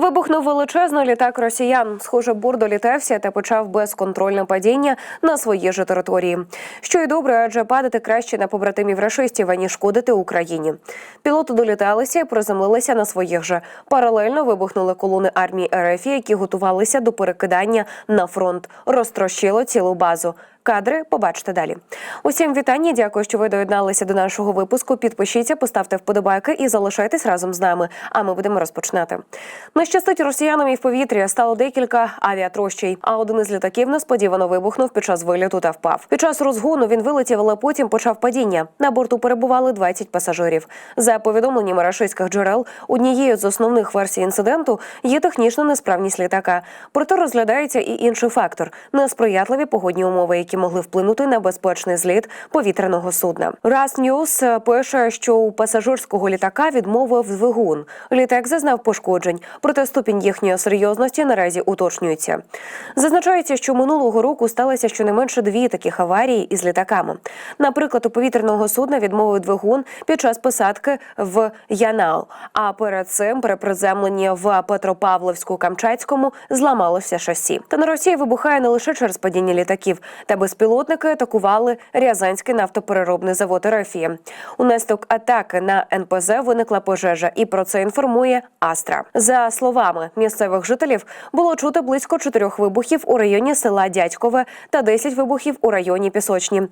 Вибухнув величезний літак росіян. Схоже, бур долітався та почав безконтрольне падіння на своїй же території. Що й добре, адже падати краще на побратимів рашистів, аніж шкодити Україні. Пілоти доліталися і приземлилися на своїх же. Паралельно вибухнули колони армії РФ, які готувалися до перекидання на фронт. Розтрощило цілу базу. Кадри побачите далі. Усім вітання. Дякую, що ви доєдналися до нашого випуску. Підпишіться, поставте вподобайки і залишайтесь разом з нами. А ми будемо розпочинати. Не щастить росіянам і в повітрі стало декілька авіатрощей. А один із літаків несподівано вибухнув під час виліту та впав. Під час розгону він вилетів, але потім почав падіння. На борту перебували 20 пасажирів. За повідомленнями рашистських джерел, однією з основних версій інциденту є технічна несправність літака. Проте розглядається і інший фактор несприятливі погодні умови, які могли вплинути на безпечний зліт повітряного судна. Раз Ньюс пише, що у пасажирського літака відмовив двигун. Літак зазнав пошкоджень, проте ступінь їхньої серйозності наразі уточнюється. Зазначається, що минулого року сталося щонайменше дві таких аварії із літаками. Наприклад, у повітряного судна відмовив двигун під час посадки в Янау. А перед цим при приземленні в Петропавловську-Камчатському зламалося шасі. Та на Росії вибухає не лише через падіння літаків, та безпілотники атакували Рязанський нафтопереробний завод РФІ. Унаслідок атаки на НПЗ виникла пожежа, і про це інформує Астра. За словами місцевих жителів, було чути близько чотирьох вибухів у районі села Дядькове та 10 вибухів у районі Пісочні.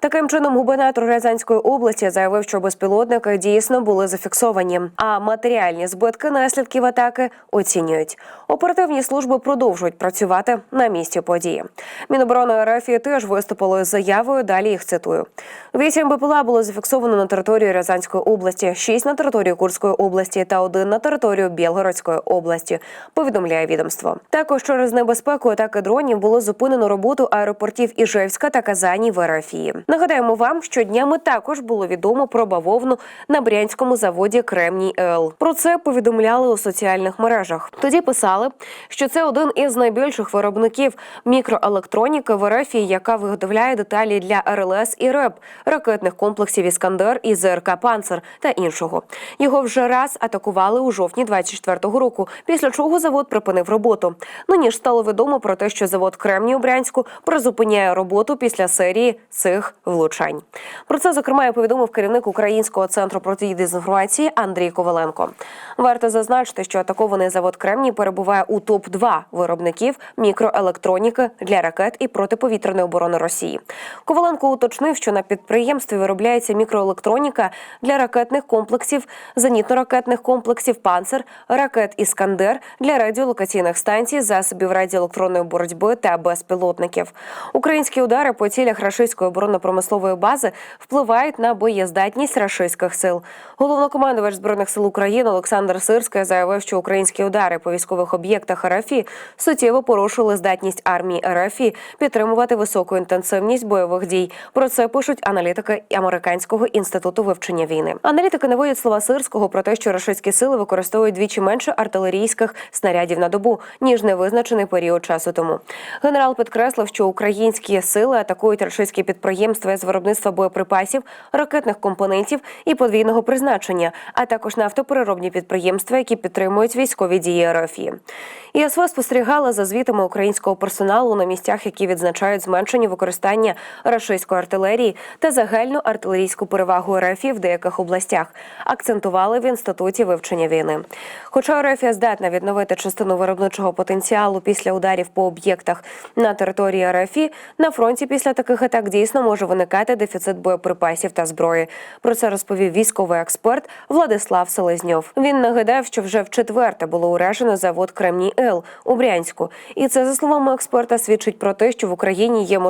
Таким чином, губернатор Рязанської області заявив, що безпілотники дійсно були зафіксовані. А матеріальні збитки наслідків атаки оцінюють. Оперативні служби продовжують працювати на місці події. Міноборони РФ теж виступило з заявою. Далі їх цитую: вісім БПЛА було зафіксовано на території Рязанської області, шість на території Курської області та один на територію Білгородської області. Повідомляє відомство. Також через небезпеку атаки дронів було зупинено роботу аеропортів Іжевська та Казані в Ерафії. Нагадаємо вам, що днями також було відомо про бавовну на брянському заводі Кремній Ел. Про це повідомляли у соціальних мережах. Тоді писали, що це один із найбільших виробників мікроелектроніки в Ерефії, яка виготовляє деталі для РЛС і РЕП, ракетних комплексів Іскандер і ЗРК Панцер та іншого. Його вже раз атакували у жовтні 24-го року, після чого завод припинив роботу. Нині ж стало відомо про те, що завод Кремній у Брянську призупиняє роботу після серії цих влучань. Про це зокрема і повідомив керівник Українського центру протидії дезінформації Андрій Коваленко. Варто зазначити, що атакований завод Кремній перебуває у топ 2 виробників мікроелектроніки для ракет і протиповітряної оборони Росії. Коваленко уточнив, що на підприємстві виробляється мікроелектроніка для ракетних комплексів, зенітно-ракетних комплексів «Панцер», ракет Іскандер для радіолокаційних станцій, засобів радіоелектронної боротьби та безпілотників. Українські удари по цілях рашистської оборонно-промислової бази впливають на боєздатність рашистських сил. Головнокомандувач збройних сил України Олександр Сирський заявив, що українські удари по військових об'єктах РФ суттєво порушили здатність армії РФ підтримувати високу інтенсивність бойових дій. Про це пишуть аналітики американського інституту вивчення війни. Аналітики наводять слова Сирського про те, що рашистські сили використовують двічі менше артилерійських снарядів на добу ніж невизначений період часу тому. Генерал підкреслив, що українські сили атакують рашистські підприємства з виробництва боєприпасів, ракетних компонентів і подвійного призначення, а також нафтопереробні підприємства, які підтримують військові дії РФ. ІСВ спостерігала за звітами українського персоналу на місцях, які відзначають зменшення використання рашистської артилерії та загальну артилерійську перевагу РФ в деяких областях. Акцентували в інституті вивчення війни. Хоча РФ здатна відновити частину виробничого потенціалу після ударів по об'єктах на території РФ, на фронті після таких атак дійсно може виникати дефіцит боєприпасів та зброї. Про це розповів військовий експерт Владислав Селезньов. Він нагадав, що вже в четверте було уражено завод Кремній Ел у Брянську, і це за словами експерта свідчить про те, що в Україні є можливість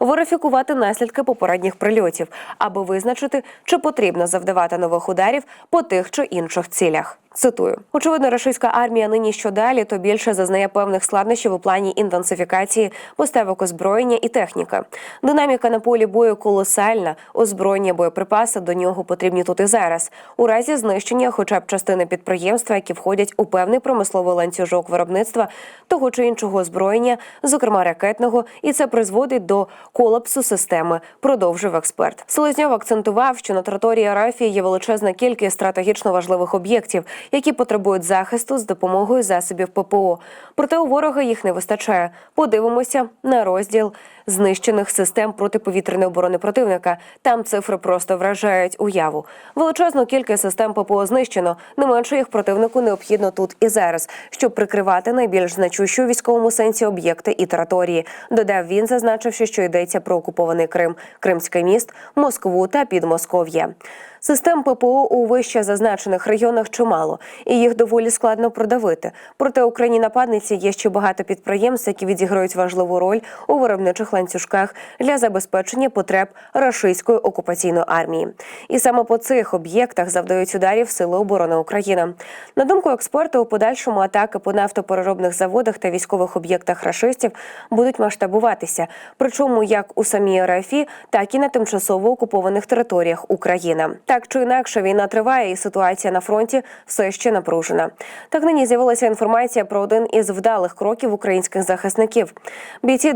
верифікувати наслідки попередніх прильотів, аби визначити, чи потрібно завдавати нових ударів по тих чи інших цілях. Цитую, очевидно, російська армія нині що далі, то більше зазнає певних складнощів у плані інтенсифікації поставок озброєння і техніки. Динаміка на полі бою колосальна. Озброєння, боєприпаси до нього потрібні тут і зараз. У разі знищення, хоча б частини підприємства, які входять у певний промисловий ланцюжок виробництва того чи іншого озброєння, зокрема ракетного, і це призводить до колапсу системи. Продовжив експерт. Селезньов акцентував, що на території Арафії є величезна кількість стратегічно важливих об'єктів, які потребують захисту з допомогою засобів ППО. Проте у ворога їх не вистачає. Подивимося на розділ знищених систем протиповітряної оборони противника. Там цифри просто вражають уяву. Величезну кількість систем ППО знищено. Не менше їх противнику необхідно тут і зараз, щоб прикривати найбільш значущі у військовому сенсі об'єкти і території. Додав він, зазначивши, що йдеться про окупований Крим, Кримський міст, Москву та Підмосков'я. Систем ППО у вище зазначених регіонах чимало, і їх доволі складно продавити. Проте Україні нападниці є ще багато підприємств, які відіграють важливу роль у виробничих ланцюжках для забезпечення потреб рашистської окупаційної армії. І саме по цих об'єктах завдають ударів Сили оборони України. На думку експерту, у подальшому атаки по нафтопереробних заводах та військових об'єктах рашистів будуть масштабуватися, причому як у самій РФі, так і на тимчасово окупованих територіях України. Так чи інакше, війна триває, і ситуація на фронті все ще напружена. Так нині з'явилася інформація про один із вдалих кроків українських захисників. Бійці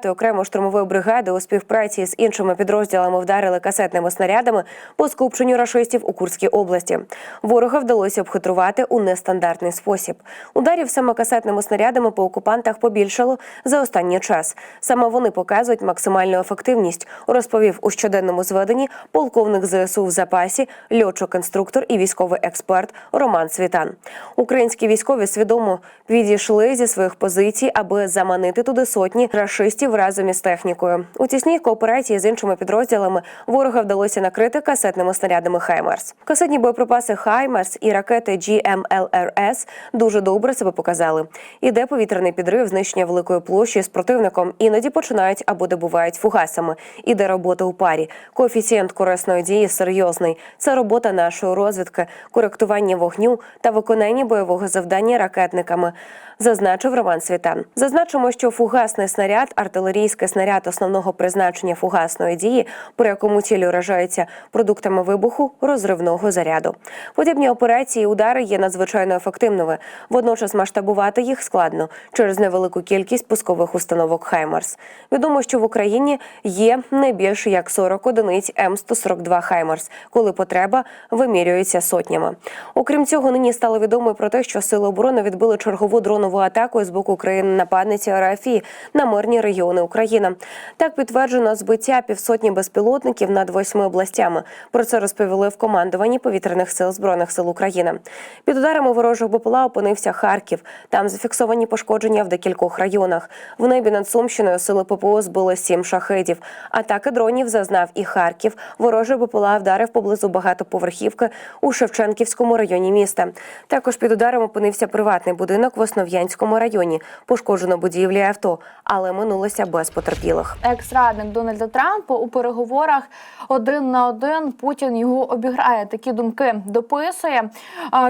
225-ї окремо штурмової бригади у співпраці з іншими підрозділами вдарили касетними снарядами по скупченню рашистів у Курській області. Ворога вдалося обхитрувати у нестандартний спосіб. Ударів саме касетними снарядами по окупантах побільшало за останній час. Саме вони показують максимальну ефективність, розповів у щоденному зведенні полковник ЗСУ в запасі, льотчик-конструктор і військовий експерт Роман Світан. Українські військові свідомо відійшли зі своїх позицій, аби заманити туди сотні рашистів разом із технікою. У тісній кооперації з іншими підрозділами ворога вдалося накрити касетними снарядами Хаймерс. Касетні боєприпаси Хаймерс і ракети GMLRS дуже добре себе показали. Іде повітряний підрив, знищення великої площі з противником. Іноді починають або добувають фугасами. Іде робота у парі. Коефіцієнт корисної дії серйозний. Це робота нашої розвідки, коректування вогню та виконання бойового завдання ракетниками. Зазначив Роман Світан. Зазначимо, що фугасний снаряд, артилерійський снаряд основного призначення фугасної дії, при якому цілі вражаються продуктами вибуху розривного заряду. Подібні операції і удари є надзвичайно ефективними. Водночас масштабувати їх складно через невелику кількість пускових установок Хаймарс. Відомо, що в Україні є не більше як 40 одиниць М142 Хаймарс, коли потреба вимірюється сотнями. Окрім цього, нині стало відомо про те, що сили оборони відбили чергову дронову атаку з боку країни нападниці РФІ на мирні регіони України. Так підтверджено збиття півсотні безпілотників над восьми областями. Про це розповіли в командуванні повітряних сил збройних сил України. Під ударами ворожих БПЛА опинився Харків. Там зафіксовані пошкодження в декількох районах. В небі над Сумщиною сили ППО збили сім шахедів. Атаки дронів зазнав і Харків. Ворожий БПЛА вдарив поблизу багатоповерхівки у Шевченківському районі міста. Також під ударом опинився приватний будинок в Основ'янському районі. Пошкоджено будівлі авто, але минулося без потерпілих. екс-радник Дональда Трампа у переговорах один на один Путін його обіграє. Такі думки дописує.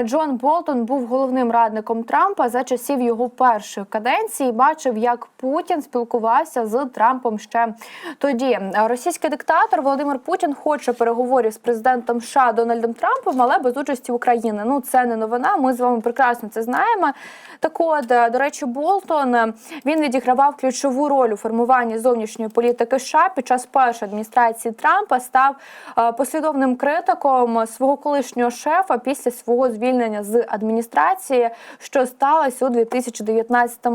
Джон Болтон був головним радником Трампа за часів його першої каденції. Бачив, як Путін спілкувався з Трампом ще тоді. Російський диктатор Володимир Путін хоче переговорів з президентом США Дональдом Трампом, але без участі України. Ну це не новина. Ми з вами прекрасно це знаємо. Так от, е, до речі, Болтон е, він відігравав ключову роль у формуванні зовнішньої політики США під час першої адміністрації Трампа. Став е, послідовним критиком свого колишнього шефа після свого звільнення з адміністрації, що сталося у 2019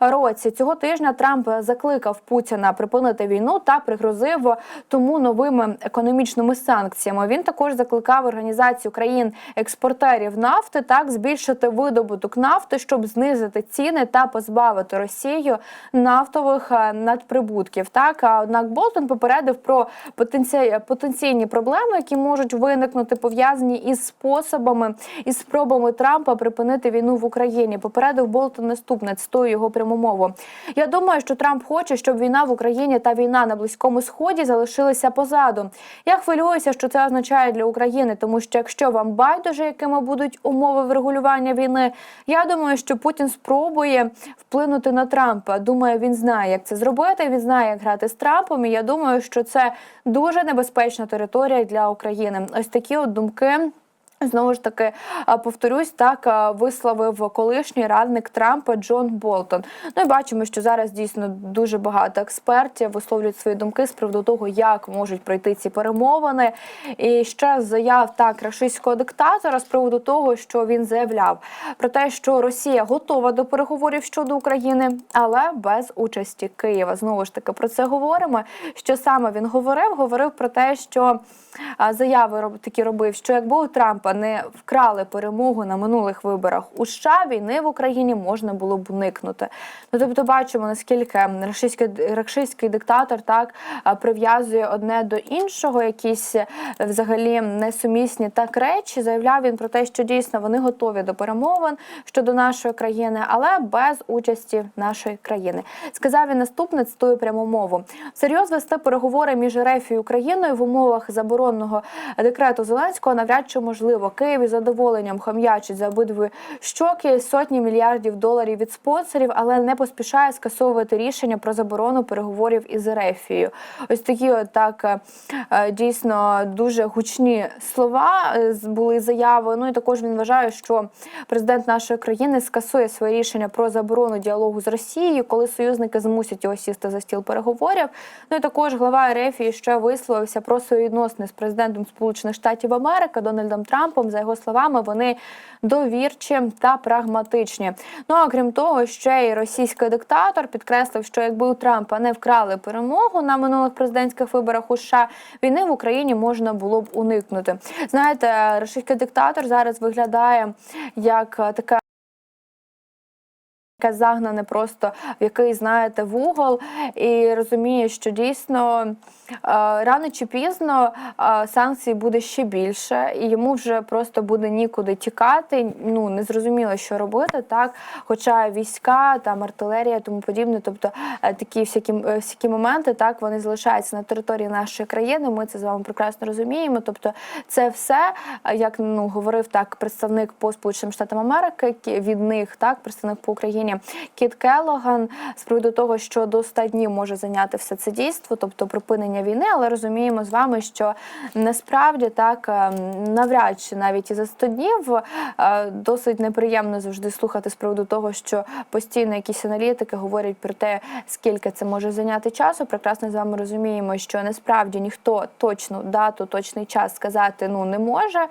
році. Цього тижня Трамп закликав Путіна припинити війну та пригрозив тому новими економічними санкціями. Він також закликав організацію країн експортерів нафти так збільшити видобуток нафти, щоб знизити ціни та позбавити Росію нафтових надприбутків. Так однак Болтон попередив про потенційні проблеми, які можуть виникнути пов'язані із способами і спробами Трампа припинити війну в Україні. Попередив Болтон наступне цитую його пряму мову. Я думаю, що Трамп хоче, щоб війна в Україні та війна на близькому сході залишилися позаду. Я хвилююся, що це означає для України, тому що якщо вам байдуже, якими будуть умови врегулювання війни, я думаю, що Путін спробує вплинути на Трампа. Думаю, він знає, як це зробити. Він знає, як грати з Трампом. І я думаю, що це дуже небезпечна територія для України. Ось такі от думки. Знову ж таки, повторюсь, так висловив колишній радник Трампа Джон Болтон. Ну і бачимо, що зараз дійсно дуже багато експертів висловлюють свої думки з приводу того, як можуть пройти ці перемовини. І ще заяв так рашистського диктатора з приводу того, що він заявляв про те, що Росія готова до переговорів щодо України, але без участі Києва. Знову ж таки про це говоримо. Що саме він говорив? Говорив про те, що заяви такі робив, що якби у Трампа не вкрали перемогу на минулих виборах у США, війни в Україні можна було б уникнути. Ну тобто, бачимо наскільки рашистський диктатор так прив'язує одне до іншого, якісь е, взагалі несумісні так речі. Заявляв він про те, що дійсно вони готові до перемовин щодо нашої країни, але без участі нашої країни. Сказав він наступне цитую пряму мову: серйоз вести переговори між РФ і Україною в умовах заборонного декрету Зеленського навряд чи можливо. Київ із задоволенням хом'ячить за обидві щоки сотні мільярдів доларів від спонсорів, але не поспішає скасовувати рішення про заборону переговорів із Ерефією. Ось такі от так е, е, дійсно дуже гучні слова е, були заяви. Ну і також він вважає, що президент нашої країни скасує своє рішення про заборону діалогу з Росією, коли союзники змусять його сісти за стіл переговорів. Ну і також глава РФ ще висловився про свої відносини з президентом Сполучених Штатів Америки Дональдом Трампом. За його словами, вони довірчі та прагматичні. Ну а крім того, ще й російський диктатор підкреслив, що якби у Трампа не вкрали перемогу на минулих президентських виборах у США, війни в Україні можна було б уникнути. Знаєте, російський диктатор зараз виглядає як е, така. Яке загнане просто в який знаєте вугол, і розуміє, що дійсно е, рано чи пізно е, санкцій буде ще більше, і йому вже просто буде нікуди тікати. Ну не зрозуміло, що робити, так. Хоча війська, там артилерія, тому подібне, тобто е, такі всякі, всякі моменти, так вони залишаються на території нашої країни. Ми це з вами прекрасно розуміємо. Тобто, це все, як ну говорив так представник по Сполученим Штатам Америки, від них так, представник по Україні Кіт Келоган з приводу того, що до 100 днів може зайняти все це дійство, тобто припинення війни, але розуміємо з вами, що насправді так е, навряд чи навіть і за 100 днів е, досить неприємно завжди слухати з приводу того, що постійно якісь аналітики говорять про те, скільки це може зайняти часу. Прекрасно з вами розуміємо, що насправді ніхто точну дату, точний час сказати ну не може.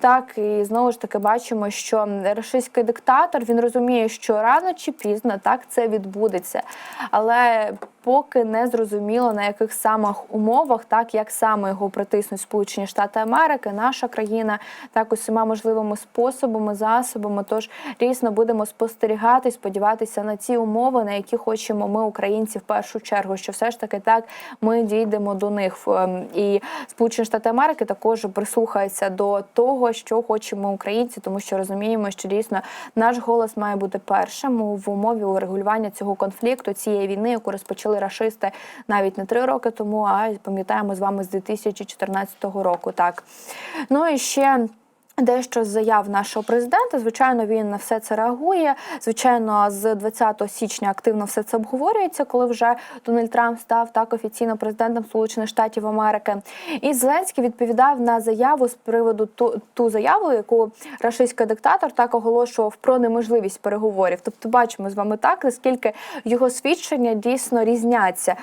Так і знову ж таки бачимо, що рашистський диктатор він розуміє, що рано чи пізно так це відбудеться, але поки не зрозуміло на яких самих умовах, так як саме його притиснуть Сполучені Штати Америки, наша країна, так усіма можливими способами, засобами. Тож дійсно будемо спостерігати, сподіватися на ці умови, на які хочемо ми, українці, в першу чергу, що все ж таки так ми дійдемо до них. Ем, І Сполучені Штати Америки також прислухаються до того, що хочемо українці, тому що розуміємо, що дійсно наш голос має бути першим в умові урегулювання цього конфлікту, цієї війни, яку розпочали рашисти навіть не три роки тому, а пам'ятаємо з вами з 2014 року. Так ну і ще. Дещо з заяв нашого президента. Звичайно, він на все це реагує. Звичайно, з 20 січня активно все це обговорюється, коли вже Дональд Трамп став так офіційно президентом Сполучених Штатів Америки. І Зеленський відповідав на заяву з приводу ту, ту заяву, яку рашистський диктатор так оголошував про неможливість переговорів. Тобто, бачимо з вами так, наскільки його свідчення дійсно різняться.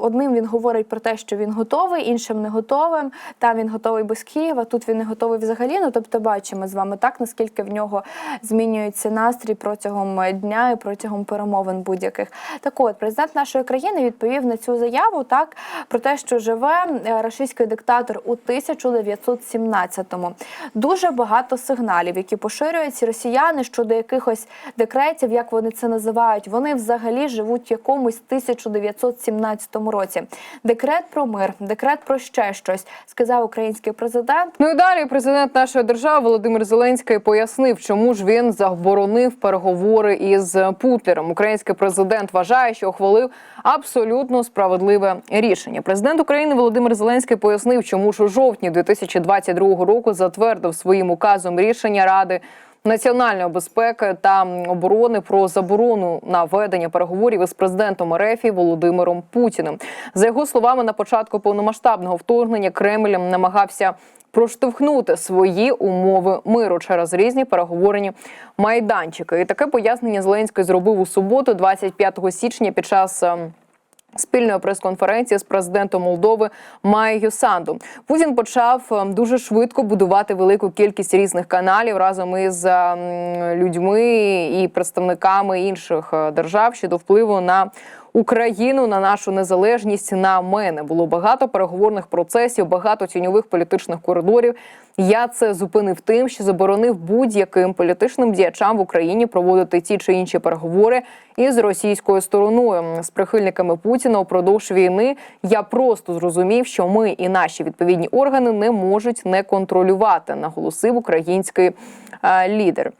Одним він говорить про те, що він готовий, іншим не готовим. Там він готовий без Києва, тут він не готовий взагалі. Ну тобто, бачимо з вами так, наскільки в нього змінюється настрій протягом дня і протягом перемовин будь-яких. Так от президент нашої країни відповів на цю заяву так про те, що живе е, рашистський диктатор у 1917-му. Дуже багато сигналів, які поширюють росіяни щодо якихось декретів, як вони це називають. Вони взагалі живуть в якомусь 1917 році. Декрет про мир, декрет про ще щось, сказав український президент. Ну і далі президент нашої держави Володимир Зеленський пояснив, чому ж він заборонив переговори із Путлером. Український президент вважає, що ухвалив абсолютно справедливе рішення. Президент України Володимир Зеленський пояснив, чому ж у жовтні 2022 року затвердив своїм указом рішення Ради. Національної безпеки та оборони про заборону на ведення переговорів із президентом РФ Володимиром Путіним. За його словами, на початку повномасштабного вторгнення Кремль намагався проштовхнути свої умови миру через різні переговорні майданчики. І таке пояснення Зеленський зробив у суботу, 25 січня, під час. ем, Спільної прес-конференції з президентом Молдови Майєю Санду Путін почав ем, дуже швидко будувати велику кількість різних каналів разом із ем, людьми і представниками інших е, держав щодо впливу на Україну, на нашу незалежність, на мене було багато переговорних процесів, багато тіньових політичних коридорів. Я це зупинив тим, що заборонив будь-яким політичним діячам в Україні проводити ті чи інші переговори із російською стороною з прихильниками Путіна упродовж війни. Я просто зрозумів, що ми і наші відповідні органи не можуть не контролювати, наголосив український е, лідер.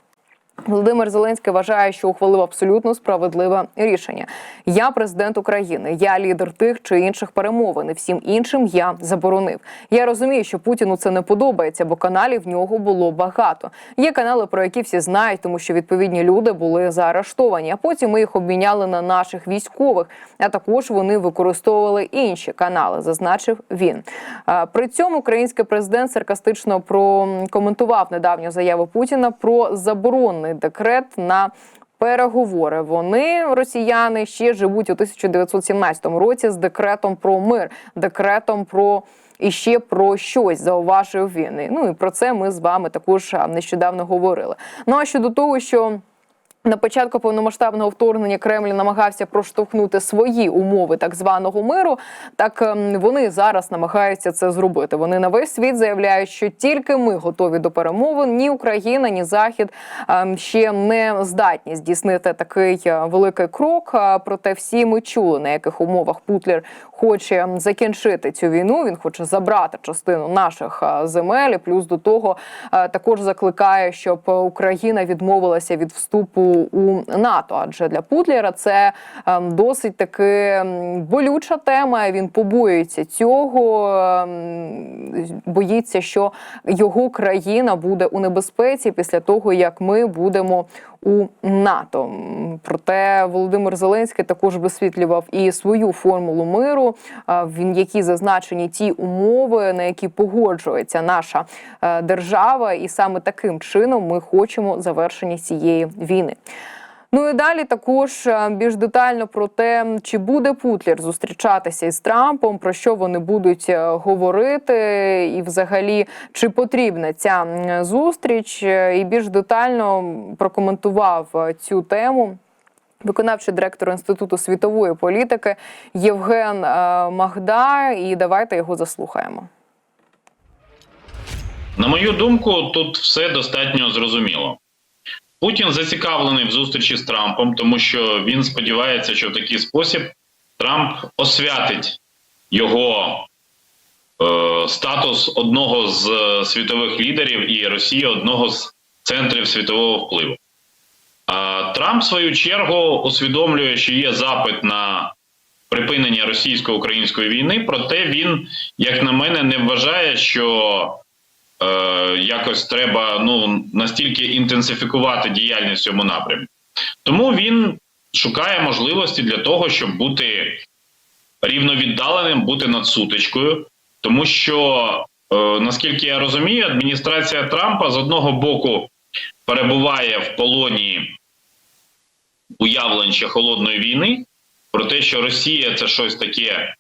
Володимир Зеленський вважає, що ухвалив абсолютно справедливе рішення. Я президент України, я лідер тих чи інших перемовин. і Всім іншим я заборонив. Я розумію, що Путіну це не подобається, бо каналів в нього було багато. Є канали, про які всі знають, тому що відповідні люди були заарештовані. А потім ми їх обміняли на наших військових. А також вони використовували інші канали, зазначив він. При цьому український президент саркастично прокоментував недавню заяву Путіна про заборонний декрет на. Переговори вони росіяни ще живуть у 1917 році з декретом про мир, декретом про і ще про щось зауважив він. Ну і про це ми з вами також нещодавно говорили. Ну а щодо того, що на початку повномасштабного вторгнення Кремль намагався проштовхнути свої умови так званого миру. Так ем, вони зараз намагаються це зробити. Вони на весь світ заявляють, що тільки ми готові до перемовин. Ні Україна, ні Захід ем, ще не здатні здійснити такий е, великий крок. Проте всі ми чули, на яких умовах Путлер хоче ем, закінчити цю війну. Він хоче забрати частину наших е, земель. І Плюс до того е, також закликає, щоб Україна відмовилася від вступу у НАТО. Адже для Путлера це ем, досить таки ем, болюча тема. Він побоюється цього, боїться, що його країна буде у небезпеці після того, як ми будемо у НАТО. Проте Володимир Зеленський також висвітлював і свою формулу миру, а, в якій зазначені ті умови, на які погоджується наша е, держава, і саме таким чином ми хочемо завершення цієї війни. Ну і далі також е, більш детально про те, чи буде Путлер зустрічатися із Трампом, про що вони будуть е, говорити, і взагалі чи потрібна ця зустріч, Е, і більш детально прокоментував цю тему. Виконавчий директор інституту світової політики Євген Магда. І давайте його заслухаємо. На мою думку, тут все достатньо зрозуміло. Путін зацікавлений в зустрічі з Трампом, тому що він сподівається, що в такий спосіб Трамп освятить його е, статус одного з е, світових лідерів і Росії одного з центрів світового впливу. А Трамп, в свою чергу, усвідомлює, що є запит на припинення російсько-української війни, проте він, як на мене, не вважає, що е, якось треба ну настільки інтенсифікувати діяльність в цьому напрямі. Тому він шукає можливості для того, щоб бути рівновіддаленим, бути над сутичкою, тому що, е, наскільки я розумію, адміністрація Трампа з одного боку перебуває в полоні уявлень ще холодної війни про те, що Росія це щось таке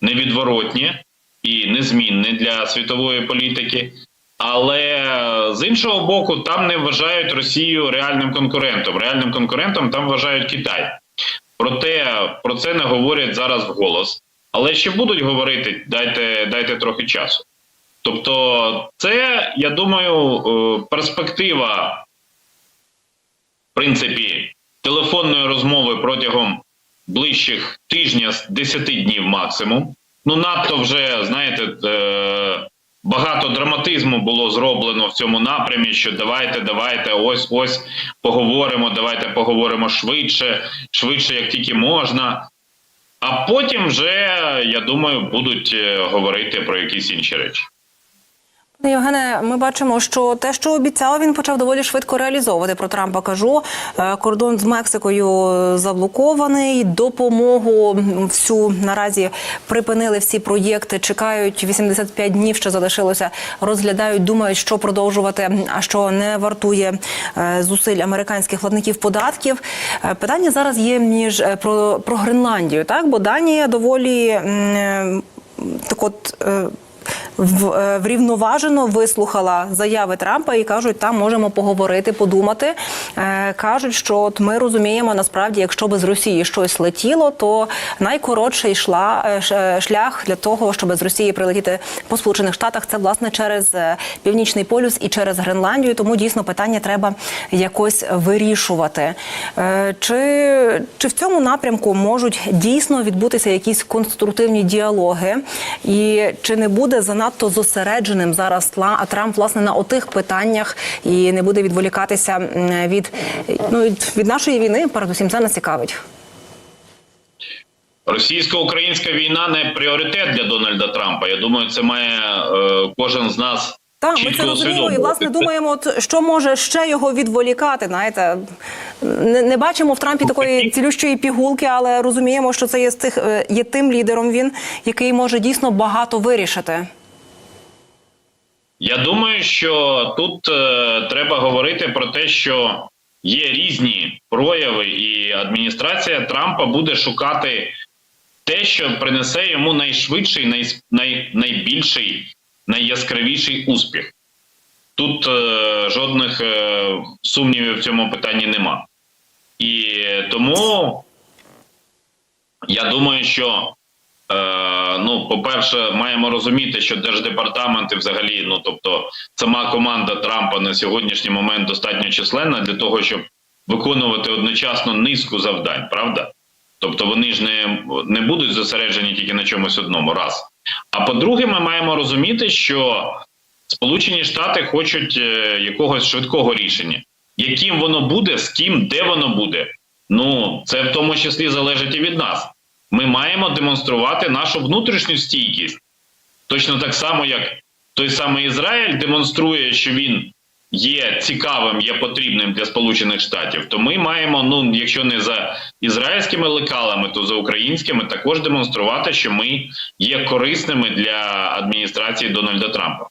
невідворотнє і незмінне для світової політики. Але з іншого боку, там не вважають Росію реальним конкурентом. Реальним конкурентом там вважають Китай. Проте про це не говорять зараз вголос. Але ще будуть говорити, дайте, дайте трохи часу. Тобто, це, я думаю, е, перспектива, в принципі, телефонної розмови протягом ближчих тижня з 10 днів максимум. Ну, надто вже, знаєте, е, багато драматизму було зроблено в цьому напрямі, що давайте, давайте, ось ось поговоримо, давайте поговоримо швидше, швидше, як тільки можна. А потім вже, я думаю, будуть е, говорити про якісь інші речі. Євгене, ми бачимо, що те, що обіцяв, він почав доволі швидко реалізовувати. Про Трампа кажу. Е, Кордон з Мексикою заблокований. Допомогу всю наразі припинили всі проєкти. Чекають 85 днів. Ще залишилося. Розглядають, думають, що продовжувати, а що не вартує е, зусиль американських платників податків. Е, Питання зараз є між про, про Гренландію, так бо Данія доволі так от. Е, врівноважено вислухала заяви Трампа і кажуть, там можемо поговорити, подумати. Е, Кажуть, що от ми розуміємо насправді, якщо би з Росії щось летіло, то найкоротший шла е, шлях для того, щоб з Росії прилетіти по сполучених штатах, це власне через північний полюс і через Гренландію. Тому дійсно питання треба якось вирішувати. Чи, чи в цьому напрямку можуть дійсно відбутися якісь конструктивні діалоги, і чи не буде занадто зосередженим зараз Трамп власне на отих питаннях і не буде відволікатися від ну від нашої війни? Передусім це нас цікавить. Російсько-українська війна не пріоритет для Дональда Трампа. Я думаю, це має е, кожен з нас. Так, ми це розуміємо, і власне думаємо, от що може ще його відволікати. Знаєте, не, не бачимо в Трампі такої цілющої пігулки, але розуміємо, що це є з тих е, є тим лідером. Він який може дійсно багато вирішити. Я думаю, що тут е, треба говорити про те, що є різні прояви, і адміністрація Трампа буде шукати те, що принесе йому найшвидший, най, най, найбільший, найяскравіший успіх. Тут е, жодних е, сумнівів в цьому питанні нема. І тому я думаю, що Е, ну, по-перше, маємо розуміти, що держдепартаменти взагалі, ну тобто сама команда Трампа на сьогоднішній момент достатньо численна для того, щоб виконувати одночасно низку завдань, правда? Тобто вони ж не, не будуть зосереджені тільки на чомусь одному раз. А по-друге, ми маємо розуміти, що Сполучені Штати хочуть е, якогось швидкого рішення. Яким воно буде, з ким, де воно буде. Ну, це в тому числі залежить і від нас. Ми маємо демонструвати нашу внутрішню стійкість. Точно так само, як той самий Ізраїль демонструє, що він є цікавим, є потрібним для Сполучених Штатів, то ми маємо, ну якщо не за ізраїльськими лекалами, то за українськими також демонструвати, що ми є корисними для адміністрації Дональда Трампа.